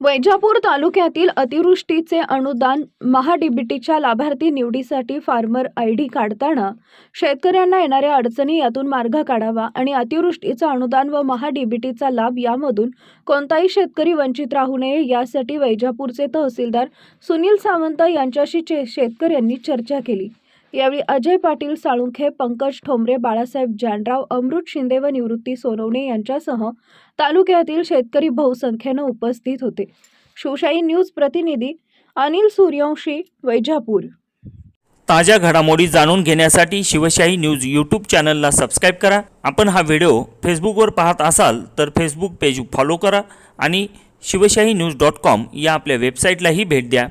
वैजापूर तालुक्यातील अतिवृष्टीचे अनुदान महाडीबीटीच्या लाभार्थी निवडीसाठी फार्मर आय डी काढताना शेतकऱ्यांना येणाऱ्या अडचणी यातून मार्ग काढावा आणि अतिवृष्टीचं अनुदान व महाडीबीटीचा लाभ यामधून कोणताही शेतकरी वंचित राहू नये यासाठी वैजापूरचे तहसीलदार सुनील सावंत यांच्याशी चे- शेतकऱ्यांनी चर्चा केली. यावेळी अजय पाटील साळुंखे पंकज ठोंबरे बाळासाहेब जानराव अमृत शिंदे व निवृत्ती सोनवणे यांच्यासह तालुक्यातील शेतकरी बहुसंख्येनं उपस्थित होते. शिवशाही न्यूज प्रतिनिधी अनिल सूर्यवंशी वैजापूर. ताज्या घडामोडी जाणून घेण्यासाठी शिवशाही न्यूज यूट्यूब चॅनलला सबस्क्राईब करा. आपण हा व्हिडिओ फेसबुकवर पाहत असाल तर फेसबुक पेज फॉलो करा आणि शिवशाही न्यूज डॉट कॉम या आपल्या वेबसाईटलाही भेट द्या.